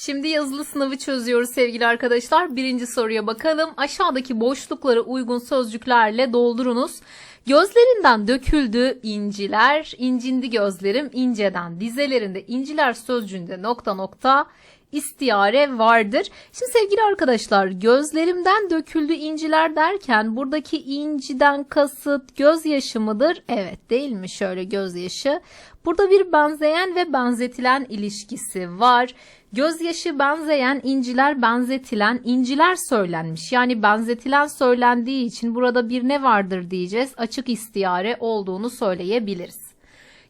Şimdi yazılı sınavı çözüyoruz sevgili arkadaşlar. Birinci soruya bakalım. Aşağıdaki boşluklara uygun sözcüklerle doldurunuz. Gözlerinden döküldü inciler, incindi gözlerim inceden. Dizelerinde inciler sözcüğünde nokta nokta istiyare vardır. Şimdi sevgili arkadaşlar gözlerimden döküldü inciler derken buradaki inciden kasıt gözyaşı mıdır? Evet değil mi? Şöyle gözyaşı. Burada bir benzeyen ve benzetilen ilişkisi var. Gözyaşı benzeyen, inciler benzetilen, inciler söylenmiş. Yani benzetilen söylendiği için burada bir ne vardır diyeceğiz. Açık istiyare olduğunu söyleyebiliriz.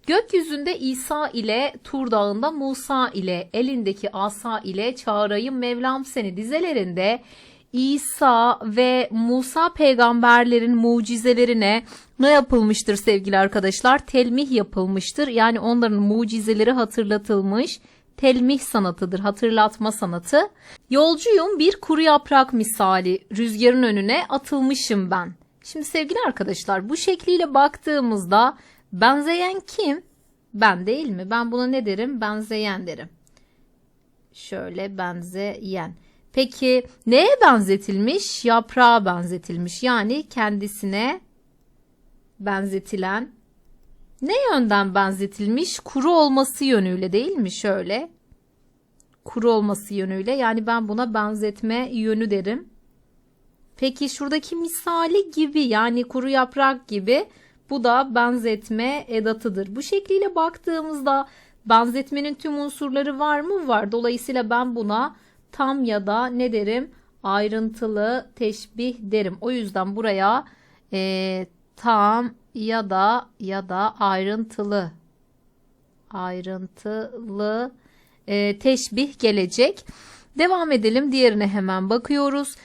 Gökyüzünde İsa ile Tur Dağı'nda Musa ile elindeki asa ile çağırayım Mevlam seni dizelerinde İsa ve Musa peygamberlerin mucizelerine ne yapılmıştır sevgili arkadaşlar? Telmih yapılmıştır. Yani onların mucizeleri hatırlatılmış. Telmih sanatıdır, hatırlatma sanatı. Yolcuyum bir kuru yaprak misali, rüzgarın önüne atılmışım ben. Şimdi sevgili arkadaşlar bu şekliyle baktığımızda benzeyen kim? Ben değil mi? Ben buna ne derim? Benzeyen derim. Şöyle benzeyen. Peki neye benzetilmiş? Yaprağa benzetilmiş. Yani kendisine benzetilen ne yönden benzetilmiş? Kuru olması yönüyle değil mi? Şöyle. Kuru olması yönüyle. Yani ben buna benzetme yönü derim. Peki şuradaki misali gibi yani kuru yaprak gibi bu da benzetme edatıdır. Bu şekliyle baktığımızda benzetmenin tüm unsurları var mı? Var. Dolayısıyla ben buna tam ya da ne derim? Ayrıntılı teşbih derim. O yüzden buraya e, tam ya da ya da ayrıntılı ayrıntılı e, teşbih gelecek. Devam edelim. Diğerine hemen bakıyoruz.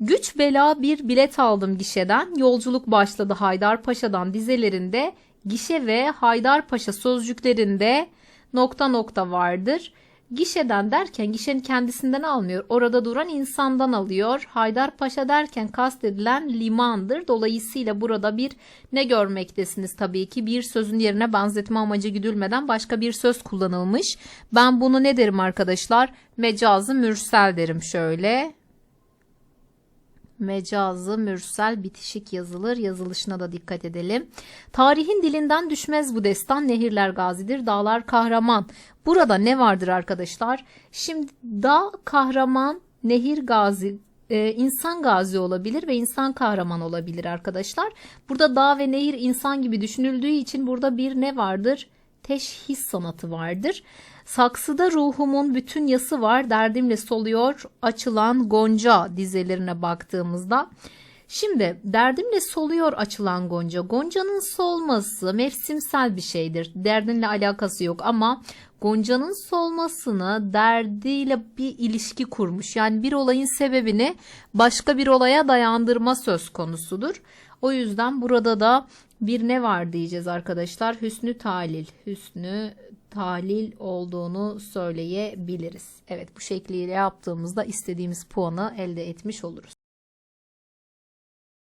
Güç bela bir bilet aldım gişeden. Yolculuk başladı Haydarpaşa'dan dizelerinde. Gişe ve Haydarpaşa sözcüklerinde nokta nokta vardır. Gişeden derken gişenin kendisinden almıyor. Orada duran insandan alıyor. Haydarpaşa derken kastedilen limandır. Dolayısıyla burada bir ne görmektesiniz tabii ki bir sözün yerine benzetme amacı güdülmeden başka bir söz kullanılmış. Ben bunu ne derim arkadaşlar? Mecazı mürsel derim şöyle. Mecazı mürsel bitişik yazılır. Yazılışına da dikkat edelim. Tarihin dilinden düşmez bu destan. Nehirler gazidir, dağlar kahraman. Burada ne vardır arkadaşlar? Şimdi dağ kahraman, nehir gazi, e, insan gazi olabilir ve insan kahraman olabilir arkadaşlar. Burada dağ ve nehir insan gibi düşünüldüğü için burada bir ne vardır? Teşhis sanatı vardır. Saksıda ruhumun bütün yası var, derdimle soluyor açılan gonca dizelerine baktığımızda. Şimdi derdimle soluyor açılan gonca. Goncanın solması mevsimsel bir şeydir. Derdinle alakası yok ama Gonca'nın solmasını derdiyle bir ilişki kurmuş. Yani bir olayın sebebini başka bir olaya dayandırma söz konusudur. O yüzden burada da bir ne var diyeceğiz arkadaşlar. Hüsnü talil. Hüsnü talil olduğunu söyleyebiliriz. Evet bu şekliyle yaptığımızda istediğimiz puanı elde etmiş oluruz.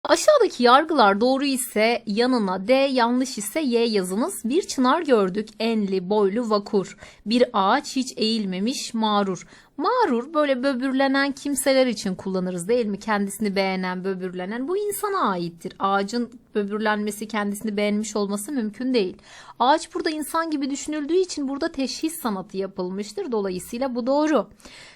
Aşağıdaki yargılar doğru ise yanına D, yanlış ise Y yazınız. Bir çınar gördük, enli, boylu, vakur. Bir ağaç hiç eğilmemiş, mağrur. Mağrur böyle böbürlenen kimseler için kullanırız değil mi? Kendisini beğenen, böbürlenen. Bu insana aittir. Ağacın böbürlenmesi, kendisini beğenmiş olması mümkün değil. Ağaç burada insan gibi düşünüldüğü için burada teşhis sanatı yapılmıştır. Dolayısıyla bu doğru.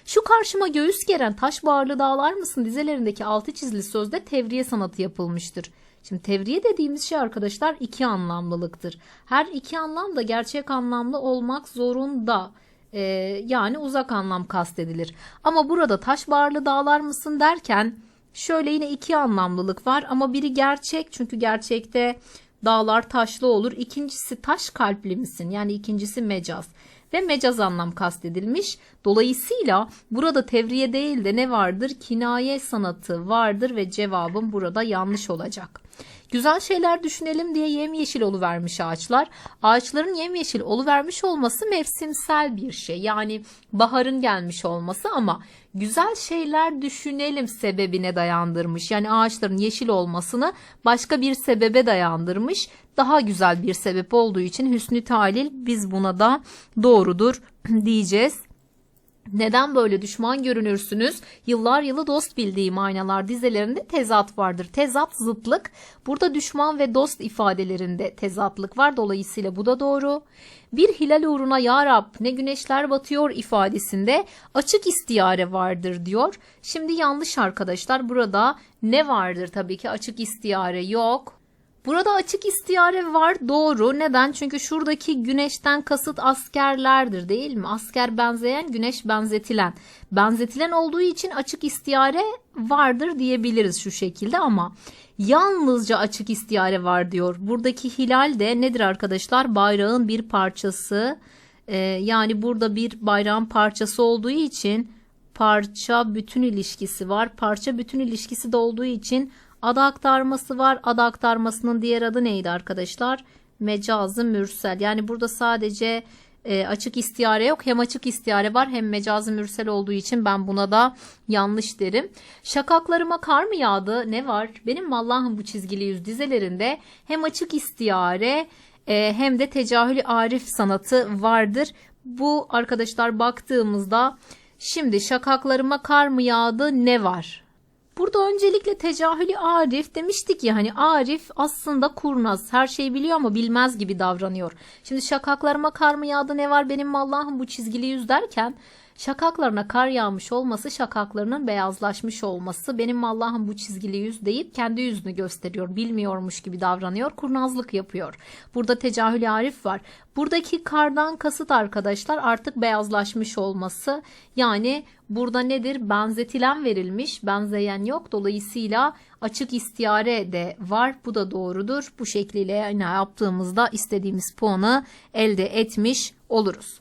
Şu karşıma göğüs geren taş bağırlı dağlar mısın dizelerindeki altı çizili sözde tevriye sanatı yapılmıştır. Şimdi tevriye dediğimiz şey arkadaşlar iki anlamlılıktır. Her iki anlam da gerçek anlamlı olmak zorunda. Ee, yani uzak anlam kastedilir. Ama burada taş bağırlı dağlar mısın derken şöyle yine iki anlamlılık var ama biri gerçek çünkü gerçekte dağlar taşlı olur. İkincisi taş kalpli misin? Yani ikincisi mecaz ve mecaz anlam kastedilmiş. Dolayısıyla burada tevriye değil de ne vardır? Kinaye sanatı vardır ve cevabım burada yanlış olacak. Güzel şeyler düşünelim diye yemyeşil vermiş ağaçlar. Ağaçların yemyeşil vermiş olması mevsimsel bir şey. Yani baharın gelmiş olması ama güzel şeyler düşünelim sebebine dayandırmış. Yani ağaçların yeşil olmasını başka bir sebebe dayandırmış. Daha güzel bir sebep olduğu için hüsnü talil biz buna da doğrudur diyeceğiz. Neden böyle düşman görünürsünüz? Yıllar yılı dost bildiğim aynalar dizelerinde tezat vardır. Tezat zıtlık. Burada düşman ve dost ifadelerinde tezatlık var. Dolayısıyla bu da doğru. Bir hilal uğruna ya Rab ne güneşler batıyor ifadesinde açık istiyare vardır diyor. Şimdi yanlış arkadaşlar. Burada ne vardır tabii ki açık istiyare yok. Burada açık istiyare var doğru. Neden? Çünkü şuradaki güneşten kasıt askerlerdir değil mi? Asker benzeyen, güneş benzetilen. Benzetilen olduğu için açık istiyare vardır diyebiliriz şu şekilde ama yalnızca açık istiyare var diyor. Buradaki hilal de nedir arkadaşlar? Bayrağın bir parçası. Ee, yani burada bir bayrağın parçası olduğu için parça bütün ilişkisi var. Parça bütün ilişkisi de olduğu için Ada aktarması var. Ada aktarmasının diğer adı neydi arkadaşlar? Mecazı mürsel. Yani burada sadece e, açık istiyare yok. Hem açık istiyare var hem mecazı mürsel olduğu için ben buna da yanlış derim. Şakaklarıma kar mı yağdı? Ne var? Benim Allah'ım bu çizgili yüz dizelerinde hem açık istiyare e, hem de tecahülü arif sanatı vardır. Bu arkadaşlar baktığımızda şimdi şakaklarıma kar mı yağdı ne var? Burada öncelikle tecahülü Arif demiştik ya hani Arif aslında kurnaz her şeyi biliyor ama bilmez gibi davranıyor. Şimdi şakaklarıma kar mı yağdı ne var benim Allah'ım bu çizgili yüz derken şakaklarına kar yağmış olması şakaklarının beyazlaşmış olması benim Allah'ım bu çizgili yüz deyip kendi yüzünü gösteriyor bilmiyormuş gibi davranıyor kurnazlık yapıyor. Burada tecahülü Arif var. Buradaki kardan kasıt arkadaşlar artık beyazlaşmış olması yani burada nedir benzetilen verilmiş benzeyen yok dolayısıyla açık istiyare de var bu da doğrudur bu şekliyle yine yaptığımızda istediğimiz puanı elde etmiş oluruz.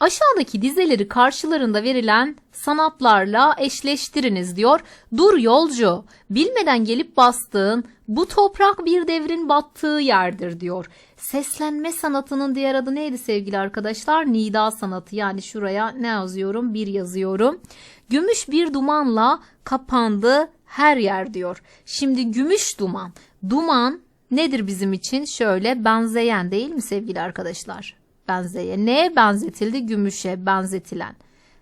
Aşağıdaki dizeleri karşılarında verilen sanatlarla eşleştiriniz diyor. Dur yolcu, bilmeden gelip bastığın bu toprak bir devrin battığı yerdir diyor. Seslenme sanatının diğer adı neydi sevgili arkadaşlar? Nida sanatı yani şuraya ne yazıyorum? Bir yazıyorum. Gümüş bir dumanla kapandı her yer diyor. Şimdi gümüş duman. Duman nedir bizim için? Şöyle benzeyen değil mi sevgili arkadaşlar? Benzeyen. Neye benzetildi? Gümüşe benzetilen.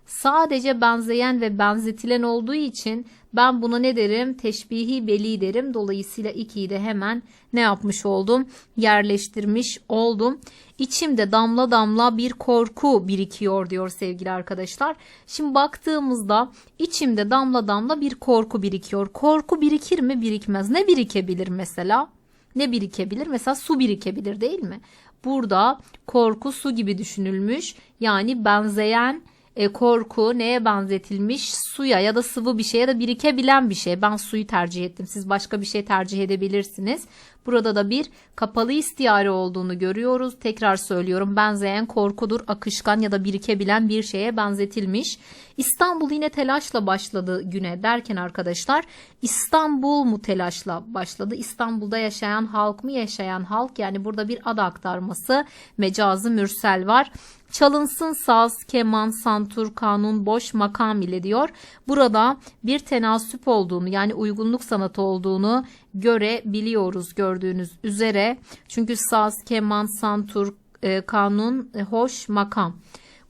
Sadece benzeyen ve benzetilen olduğu için ben buna ne derim? Teşbihi beli derim. Dolayısıyla 2'yi de hemen ne yapmış oldum? Yerleştirmiş oldum. İçimde damla damla bir korku birikiyor diyor sevgili arkadaşlar. Şimdi baktığımızda içimde damla damla bir korku birikiyor. Korku birikir mi? Birikmez. Ne birikebilir mesela? Ne birikebilir? Mesela su birikebilir değil mi? Burada korku su gibi düşünülmüş. Yani benzeyen e, korku neye benzetilmiş? Suya ya da sıvı bir şeye ya da birikebilen bir şey. Ben suyu tercih ettim. Siz başka bir şey tercih edebilirsiniz. Burada da bir kapalı istiyare olduğunu görüyoruz. Tekrar söylüyorum benzeyen korkudur, akışkan ya da birikebilen bir şeye benzetilmiş. İstanbul yine telaşla başladı güne derken arkadaşlar İstanbul mu telaşla başladı? İstanbul'da yaşayan halk mı yaşayan halk? Yani burada bir ad aktarması mecazı mürsel var. Çalınsın saz, keman, santur, kanun, boş, makam ile diyor. Burada bir tenasüp olduğunu yani uygunluk sanatı olduğunu görebiliyoruz gördüğünüz üzere. Çünkü saz, keman, santur, e, kanun, e, hoş, makam.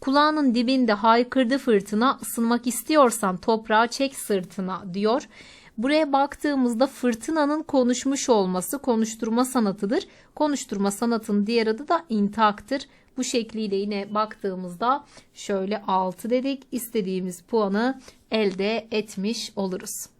Kulağının dibinde haykırdı fırtına ısınmak istiyorsan toprağa çek sırtına diyor. Buraya baktığımızda fırtınanın konuşmuş olması konuşturma sanatıdır. Konuşturma sanatının diğer adı da intaktır. Bu şekliyle yine baktığımızda şöyle 6 dedik. istediğimiz puanı elde etmiş oluruz.